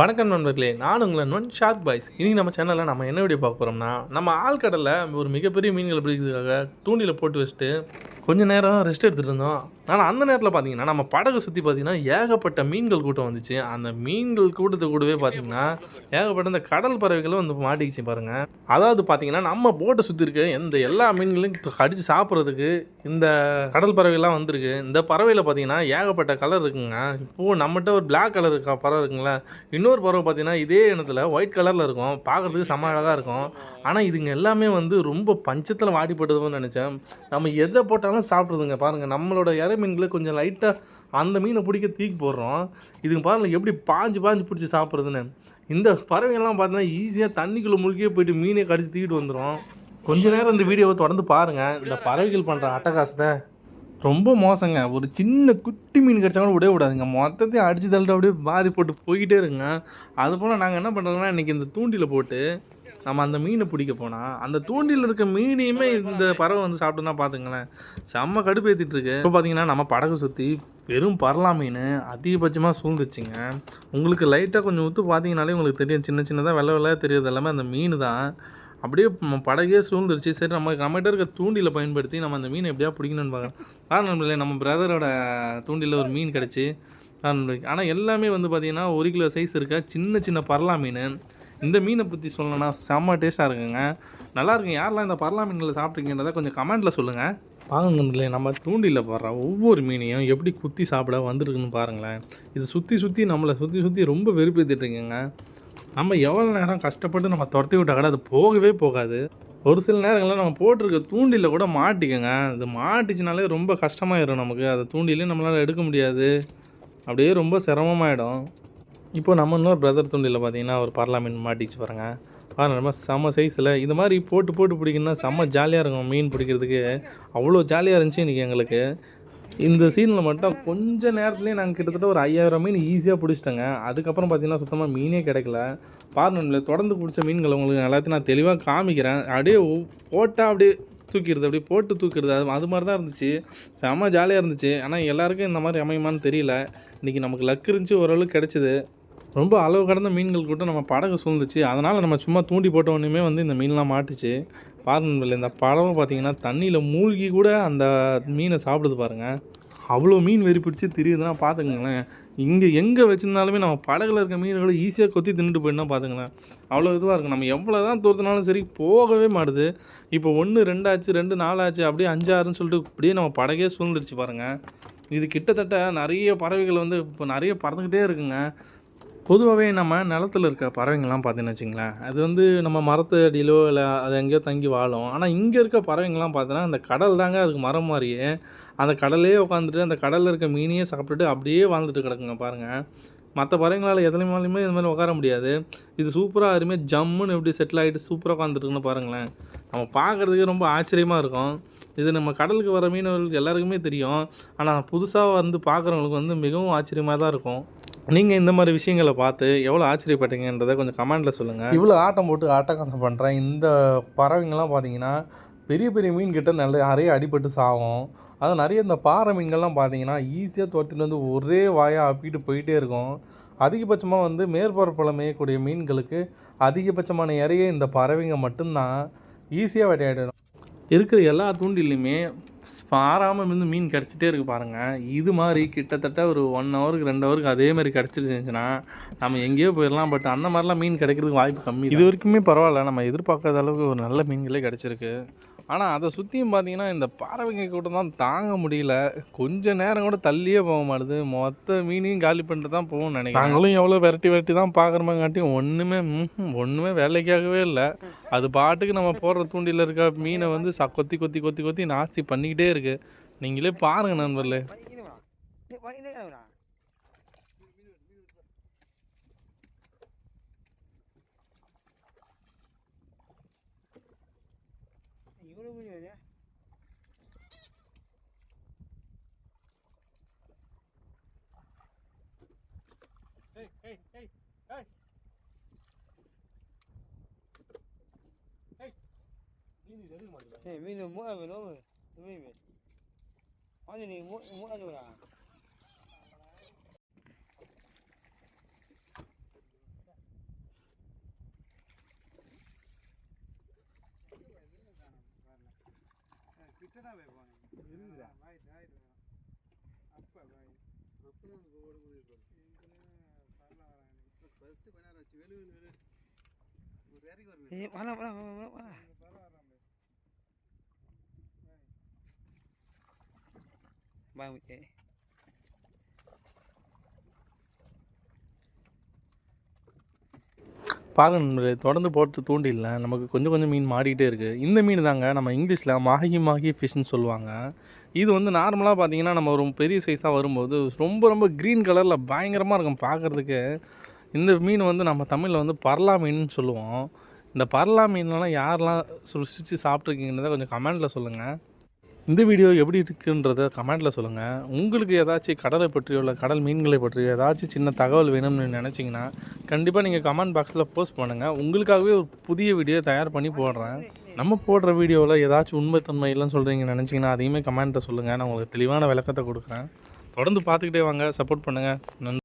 வணக்கம் நண்பர்களே நான் உங்களை நண்பன் ஷார்க் பாய்ஸ். இன்றைக்கி நம்ம சேனலில் நம்ம என்ன வீடியோ பார்க்க போகிறோம்னா நம்ம ஆழ்கடலில் ஒரு மிகப்பெரிய மீன்களை பிடிக்கிறதுக்காக தூண்டில போட்டு வச்சுட்டு கொஞ்சம் நேரம் ரெஸ்ட் எடுத்துகிட்டு இருந்தோம். ஆனால் அந்த நேரத்தில் பார்த்தீங்கன்னா நம்ம படகு சுற்றி பார்த்தீங்கன்னா ஏகப்பட்ட மீன்கள் கூட்டம் வந்துச்சு. அந்த மீன்கள் கூட்டத்தை கூடவே பார்த்தீங்கன்னா ஏகப்பட்ட இந்த கடல் பறவைகளும் வந்து மாட்டிக்கிச்சு பாருங்கள் அதாவது பார்த்தீங்கன்னா நம்ம போட்டை சுற்றி இருக்க இந்த எல்லா மீன்களையும் கடித்து சாப்பிட்றதுக்கு இந்த கடல் பறவைலாம் வந்திருக்கு. இந்த பறவையில் பார்த்தீங்கன்னா ஏகப்பட்ட கலர் இருக்குங்க. இப்போது நம்மகிட்ட ஒரு பிளாக் கலர் இருக்கா பறவை இருக்குங்களா? இன்னொரு பறவை பார்த்தீங்கன்னா இதே இனத்தில் ஒயிட் கலரில் இருக்கும். பார்க்குறதுக்கு செம அழகாக இருக்கும். ஆனால் இதுங்க எல்லாமே வந்து ரொம்ப பஞ்சத்தில் வாடிப்பட்டதுன்னு நினச்சேன். நம்ம எதை போட்டாலும் சாப்பிட்றதுங்க. பாருங்கள் நம்மளோட இறை மீன்களை கொஞ்சம் லைட்டாக அந்த மீனை பிடிக்க தூக்கி போடுறோம். இதுங்க பாருங்கள் எப்படி பாஞ்சு பாஞ்சு பிடிச்சி சாப்பிட்றதுன்னு. இந்த பறவைகள்லாம் பார்த்தீங்கன்னா ஈஸியாக தண்ணிக்குள்ளே முழுக்கே போயிட்டு மீனே கடிச்சு தூக்கிட்டு வந்துடும் கொஞ்ச நேரம் இந்த வீடியோவை தொடர்ந்து பாருங்கள் இந்த பறவைகள் பண்ணுற அட்டகாசத்தை ரொம்ப மோசங்க. ஒரு சின்ன குட்டி மீன் கிடச்சா கூட விடவே விடாதுங்க. மொத்தத்தையும் அடிச்சு தள்ளிட்டு அப்படியே வாரி போட்டு போய்கிட்டே இருங்க. அது போல் நாங்கள் என்ன பண்ணுறோன்னா இன்றைக்கி இந்த தூண்டியில் போட்டு நம்ம அந்த மீனை பிடிக்க போனால் அந்த தூண்டில் இருக்க மீனையுமே இந்த பறவை வந்து சாப்பிட்டுனா பார்த்துங்களேன். செம்ம கடுப்பேற்றிட்டு இருக்கு. இப்போ பார்த்தீங்கன்னா நம்ம படகு சுற்றி வெறும் பரலா மீன் அதிகபட்சமாக சூழ்ந்துச்சுங்க. உங்களுக்கு லைட்டாக கொஞ்சம் ஊற்று பார்த்தீங்கனாலே உங்களுக்கு தெரியும். சின்ன சின்னதாக வெள்ளை வெள்ளையாக தெரியுது எல்லாமே அந்த மீன் தான் அப்படியே ம- படகே சூழ்ந்துருச்சு. சரி நம்ம நம்மகிட்ட இருக்க தூண்டில பயன்படுத்தி நம்ம அந்த மீனை எப்படியா பிடிக்கணும்னு பார்க்குறோம் காரணம் நம்ம பிரதரோட தூண்டில் ஒரு மீன் கிடச்சி. ஆனால் எல்லாமே வந்து பார்த்திங்கன்னா ஒரு கிலோ சைஸ் இருக்க சின்ன சின்ன பரலா மீன். இந்த மீனை பற்றி சொல்லணும்னா செம்ம டேஸ்ட்டாக இருக்குங்க. நல்லா இருக்குங்க யாரெல்லாம் இந்த பரலா மீன்களை சாப்பிட்ருக்கீங்கிறத கொஞ்சம் கமெண்ட்டில் சொல்லுங்கள் பாருங்களே நம்ம தூண்டியில் போடுற ஒவ்வொரு மீனையும் எப்படி குத்தி சாப்பிட வந்துருக்குன்னு பாருங்களேன். இது சுற்றி சுற்றி நம்மளை சுற்றி சுற்றி ரொம்ப வெறுப்பேற்றிட்டுருக்குங்க நம்ம எவ்வளோ நேரம் கஷ்டப்பட்டு நம்ம துரத்தி விட்டா கூட அது போகவே போகாது. ஒரு சில நேரங்களில் நம்ம போட்டிருக்க தூண்டிலில் கூட மாட்டிக்கோங்க. அது மாட்டிச்சுனாலே ரொம்ப கஷ்டமாயிடும் நமக்கு. அதை தூண்டிலே நம்மளால் எடுக்க முடியாது. அப்படியே ரொம்ப சிரமமாயிடும். இப்போ நம்ம இன்னொரு பிரதர் தூண்டில பார்த்தீங்கன்னா ஒரு பார்லாமெண்ட் மீன் மாட்டிச்சு பாருங்க. பாருங்க நம்ம செம்ம சைஸில் இது மாதிரி போட்டு போட்டு பிடிக்கணும்னா செம்ம ஜாலியாக இருக்கும் மீன் பிடிக்கிறதுக்கு. அவ்வளோ ஜாலியாக இருந்துச்சு இன்றைக்கி எங்களுக்கு. இந்த சீனில் மட்டும் கொஞ்ச நேரத்துலேயே நாங்கள் கிட்டத்தட்ட ஒரு ஐயாயிரம் மீன் ஈஸியாக பிடிச்சிட்டோங்க. அதுக்கப்புறம் பார்த்தீங்கன்னா சுத்தமாக மீனே கிடைக்கல. பாருங்கள் தொடர்ந்து பிடிச்ச மீன்களை உங்களுக்கு எல்லாத்தையும் நான் தெளிவாக காமிக்கிறேன். அப்படியே போட்டால் அப்படியே தூக்கிடுது அப்படியே போட்டு தூக்கிடுது. அது அது மாதிரி தான் இருந்துச்சு செம்ம ஜாலியாக இருந்துச்சு. ஆனால் எல்லாருக்கும் இந்த மாதிரி அமையுமான்னு தெரியல. இன்றைக்கி நமக்கு லக் இருந்துச்சு ஓரளவுக்கு கிடச்சிது. ரொம்ப அளவு கடந்த மீன்கள் கூட நம்ம படகு சூழ்ந்துச்சு. அதனால் நம்ம சும்மா தூண்டி போட்ட வந்து இந்த மீன்லாம் மாட்டுச்சு. பாருங்கள் இந்த படவை பார்த்தீங்கன்னா தண்ணியில் மூழ்கி கூட அந்த மீனை சாப்பிடுது பாருங்கள் அவ்வளோ மீன் வெறி பிடிச்சி தெரியுதுன்னா பார்த்துக்கங்களேன் இங்கே எங்கே வச்சுருந்தாலுமே நம்ம படகுல இருக்க மீன்களை ஈஸியாக கொத்தி தின்னுட்டு போயிட்டுனா பார்த்துங்களேன் அவ்வளோ இதுவாக இருக்கும் நம்ம எவ்வளோ தான் தூரத்தினாலும் சரி போகவே மாட்டுது. இப்போ ஒன்று ரெண்டாச்சு ரெண்டு நாலாச்சு அப்படியே அஞ்சாறுன்னு சொல்லிட்டு அப்படியே நம்ம படகே சூழ்ந்துருச்சு பாருங்கள் இது கிட்டத்தட்ட நிறைய பறவைகள் வந்து இப்போ நிறைய பறந்துக்கிட்டே இருக்குங்க. பொதுவாகவே நம்ம நிலத்துல இருக்க பறவைங்கள்லாம் பார்த்தீங்கன்னு வச்சுங்களேன் அது வந்து நம்ம மரத்து அடியிலோ இல்லை அது எங்கேயோ தங்கி வாழும். ஆனால் இங்கே இருக்க பறவைங்கள்லாம் பார்த்தோன்னா அந்த கடல் தாங்க அதுக்கு மரம் மாதிரியே அந்த கடலே உட்காந்துட்டு அந்த கடலில் இருக்க மீனையே சாப்பிட்டுட்டு அப்படியே வாழ்ந்துட்டு கிடக்குங்க பாருங்கள் மற்ற பறவைங்களால் எதுலையுமாலையுமே இது மாதிரி உட்கார முடியாது. இது சூப்பராக அருமையாக ஜம்முன்னு எப்படி செட்டில் ஆகிட்டு சூப்பராக உட்காந்துட்டுருக்குன்னு பாருங்களேன். நம்ம பார்க்குறதுக்கே ரொம்ப ஆச்சரியமாக இருக்கும். இது நம்ம கடலுக்கு வர மீனவர்களுக்கு எல்லாருக்குமே தெரியும். ஆனால் புதுசாக வந்து பார்க்குறவங்களுக்கு வந்து மிகவும் ஆச்சரியமாக தான் இருக்கும். நீங்கள் இந்த மாதிரி விஷயங்களை பார்த்து எவ்வளோ ஆச்சரியப்பட்டீங்கன்றதை கொஞ்சம் கமெண்ட்டில் சொல்லுங்கள் இவ்வளோ ஆட்டம் போட்டு ஆட்டகாசம் பண்ணுறேன் இந்த பறவைங்கள்லாம் பார்த்தீங்கன்னா பெரிய பெரிய மீன் கிட்ட நல்ல நிறைய அடிபட்டு சாகும் அது நிறைய இந்த பாறை மீன்கள்லாம் பார்த்தீங்கன்னா ஈஸியாக துரத்திட்டு வந்து ஒரே வாயாக அப்பிட்டு போயிட்டே இருக்கும். அதிகபட்சமாக வந்து மேற்பரப்பில் மேயக்கூடிய மீன்களுக்கு அதிகபட்சமான இறைய இந்த பறவைங்க மட்டும்தான். ஈஸியாக விளையாடிடும் இருக்கிற எல்லா தூண்டிலையுமே பாராமல் இருந்து மீன் கிடச்சிட்டே இருக்கு பாருங்கள் இது மாதிரி கிட்டத்தட்ட ஒரு ஒன் ஹவருக்கு ரெண்டு ஹவருக்கு அதே மாதிரி கிடச்சிருச்சுன்னா நம்ம எங்கேயோ போயிடலாம். பட் அந்த மாதிரிலாம் மீன் கிடைக்கிறதுக்கு வாய்ப்பு கம்மி இது வரைக்குமே பரவாயில்ல. நம்ம எதிர்பார்க்காத அளவுக்கு ஒரு நல்ல மீன்களே கிடச்சிருக்கு. ஆனால் அதை சுற்றியும் பார்த்தீங்கன்னா இந்த பறவைங்க கூட்டம் தான் தாங்க முடியல. கொஞ்ச நேரம் கூட தள்ளியே போக மாட்டுது. மொத்த மீனையும் காலி பண்ணிட்டு தான் போகும்னு நினைக்கிறேன். நாங்களும் எவ்வளோ விரட்டி விரட்டி தான் பார்க்குறமாங்காட்டியும் ஒன்றுமே ஒன்றுமே வேலைக்காகவே இல்லை. அது பாட்டுக்கு நம்ம போடுற தூண்டில இருக்க மீனை வந்து ச கொத்தி கொத்தி கொத்தி கொத்தி நாஸ்தி பண்ணிக்கிட்டே இருக்கு. நீங்களே பாருங்க நண்பர்களே. 이걸로 보셔야 돼. 에이, 에이, 에이, 에이. 에이. 민우 내리지 말자. 네, 민우 뭐야, 왜 너무, 왜, 왜. 아니, 뭐, 뭐야, 뭐야. இருக்குதா அப்பா பாய் ஏய் வாடா வாடா வாடா வாடா, வாடா. வா ஓகே பாருங்கள் நண்பர்களே, தொடர்ந்து போட்டு தூண்டில்ல நமக்கு கொஞ்சம் கொஞ்சம் மீன் மாறிக்கிட்டே இருக்குது இந்த மீன் தாங்க நம்ம இங்கிலீஷில் மாகி மாகி ஃபிஷ்னு சொல்லுவாங்க. இது வந்து நார்மலாக பார்த்தீங்கன்னா நம்ம ஒரு பெரிய சைஸாக வரும்போது ரொம்ப ரொம்ப க்ரீன் கலரில் பயங்கரமாக இருக்கும் பார்க்குறதுக்கு இந்த மீன் வந்து நம்ம தமிழில் வந்து பரலா மீன் சொல்லுவோம். இந்த பரலா மீன்லாம் யாரெல்லாம் சுருசித்து சாப்பிட்ருக்கீங்கன்றதை கொஞ்சம் கமெண்டில் சொல்லுங்கள் இந்த வீடியோ எப்படி இருக்குன்றத கமெண்ட்டில் சொல்லுங்கள் உங்களுக்கு ஏதாச்சும் கடலை பற்றியோ இல்லை கடல் மீன்களை பற்றியோ ஏதாச்சும் சின்ன தகவல் வேணும்னு நினச்சிங்கன்னா கண்டிப்பாக நீங்கள் கமெண்ட் பாக்ஸில் போஸ்ட் பண்ணுங்கள் உங்களுக்காகவே ஒரு புதிய வீடியோ தயார் பண்ணி போடுறேன். நம்ம போடுற வீடியோவில் ஏதாச்சும் உண்மைத்தன்மை இல்லைன்னு சொல்கிறீங்க நினச்சிங்கன்னா அதையுமே கமெண்ட்டில் சொல்லுங்கள் நான் உங்களுக்கு தெளிவான விளக்கத்தை கொடுக்குறேன். தொடர்ந்து பார்த்துக்கிட்டே வாங்க. சப்போர்ட் பண்ணுங்கள் நன்றி.